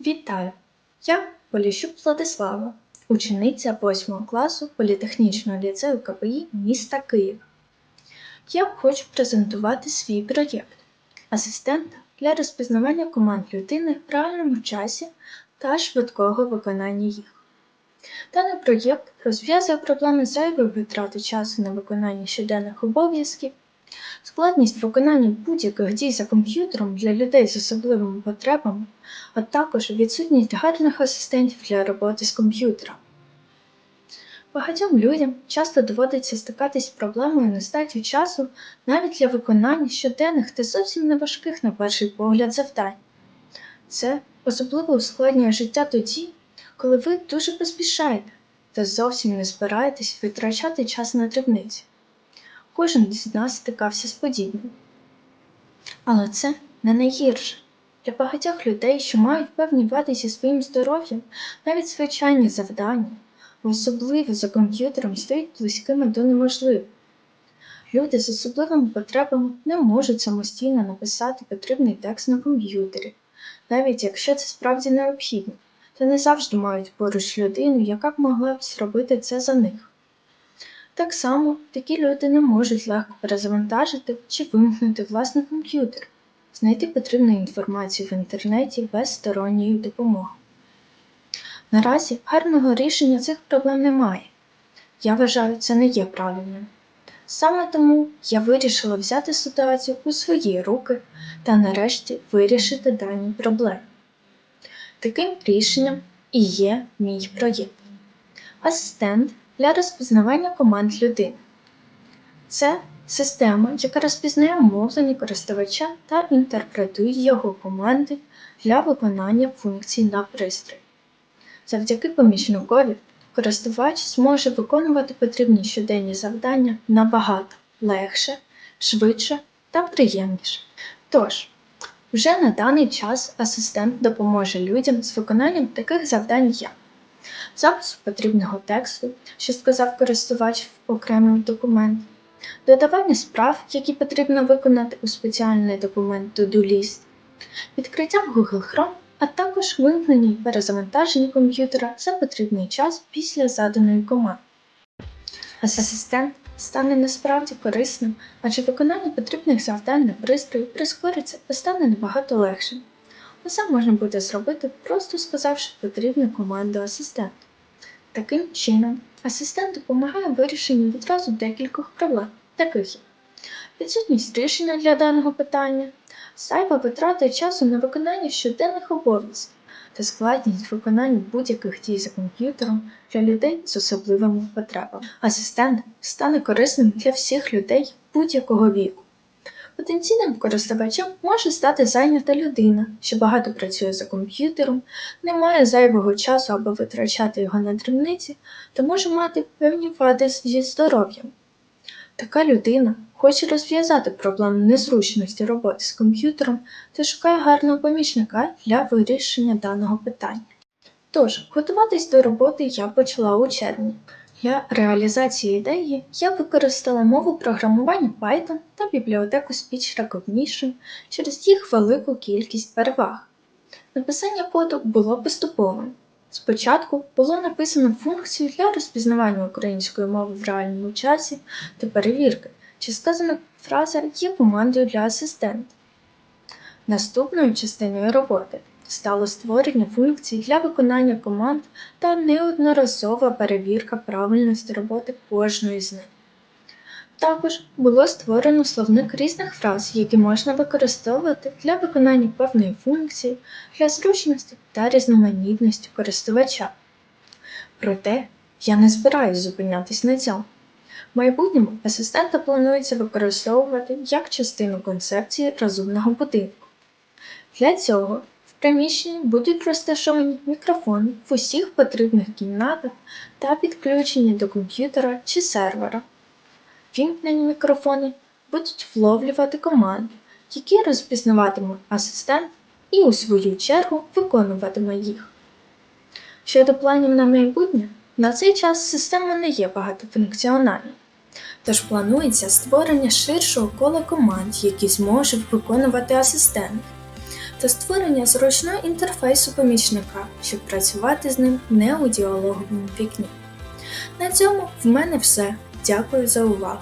Вітаю! Я Поліщук Владислава, учениця 8 класу політехнічного ліцею КПІ міста Києва. Я хочу презентувати свій проєкт асистент для розпізнавання команд людини в реальному часі та швидкого виконання їх. Даний проєкт розв'язує проблеми зайвої витрати часу на виконання щоденних обов'язків, складність виконання будь-яких дій за комп'ютером для людей з особливими потребами, а також відсутність гарних асистентів для роботи з комп'ютером. Багатьом людям часто доводиться стикатись з проблемою нестачі часу навіть для виконання щоденних та зовсім не важких на перший погляд завдань. Це особливо ускладнює життя тоді, коли ви дуже поспішаєте та зовсім не збираєтесь витрачати час на дрібниці. Кожен з нас стикався з подібним. Але це не найгірше. Для багатьох людей, що мають певні вади зі своїм здоров'ям, навіть звичайні завдання, особливо за комп'ютером, стають близькими до неможливого. Люди з особливими потребами не можуть самостійно написати потрібний текст на комп'ютері, навіть якщо це справді необхідно, та не завжди мають поруч людину, яка б могла зробити це за них. Так само такі люди не можуть легко перезавантажити чи вимкнути власний комп'ютер, знайти потрібну інформацію в інтернеті без сторонньої допомоги. Наразі гарного рішення цих проблем немає. Я вважаю, це не є правильним. Саме тому я вирішила взяти ситуацію у свої руки та нарешті вирішити дані проблеми. Таким рішенням і є мій проєкт. Асистент для розпізнавання команд людини. Це система, яка розпізнає мовлення користувача та інтерпретує його команди для виконання функцій на пристрої. Завдяки помічникові користувач зможе виконувати потрібні щоденні завдання набагато легше, швидше та приємніше. Тож, вже на даний час асистент допоможе людям з виконанням таких завдань як запису потрібного тексту, що сказав користувач в окремий документ, додавання справ, які потрібно виконати у спеціальний документ To-Do List, відкриттям Google Chrome, а також вимкнення і перезавантаження комп'ютера за потрібний час після заданої команди. Асистент стане насправді корисним, адже виконання потрібних завдань на пристрої прискориться та стане набагато легшим. Усе можна буде зробити, просто сказавши потрібну команду асистенту. Таким чином, асистент допомагає в вирішенні відразу декількох проблем, таких як відсутність рішення для даного питання, зайва витрата часу на виконання щоденних обов'язків та складність виконання будь-яких дій за комп'ютером для людей з особливими потребами. Асистент стане корисним для всіх людей будь-якого віку. Потенційним користувачем може стати зайнята людина, що багато працює за комп'ютером, не має зайвого часу або витрачати його на дрібниці, та може мати певні вади зі здоров'ям. Така людина хоче розв'язати проблему незручності роботи з комп'ютером та шукає гарного помічника для вирішення даного питання. Тож, готуватись до роботи я почала у червні. Для реалізації ідеї я використала мову програмування Python та бібліотеку Speech Recognition через їх велику кількість переваг. Написання коду було поступовим. Спочатку було написано функцію для розпізнавання української мови в реальному часі та перевірки, чи сказана фраза є командою для асистента. Наступною частиною роботи стало створення функцій для виконання команд та неодноразова перевірка правильності роботи кожної з них. Також було створено словник різних фраз, які можна використовувати для виконання певної функції для зручності та різноманітності користувача. Проте я не збираюсь зупинятись на цьому. В майбутньому асистента планується використовувати як частину концепції розумного будинку. Для цього приміщенні будуть розташовані мікрофони в усіх потрібних кімнатах та підключені до комп'ютера чи сервера. Вімкнені мікрофони будуть вловлювати команди, які розпізнаватиме асистент і, у свою чергу, виконуватиме їх. Щодо планів на майбутнє, на цей час система не є багатофункціональною, тож планується створення ширшого кола команд, які зможе виконувати асистент. Та створення зручного інтерфейсу помічника, щоб працювати з ним не у діалоговому вікні. На цьому в мене все. Дякую за увагу!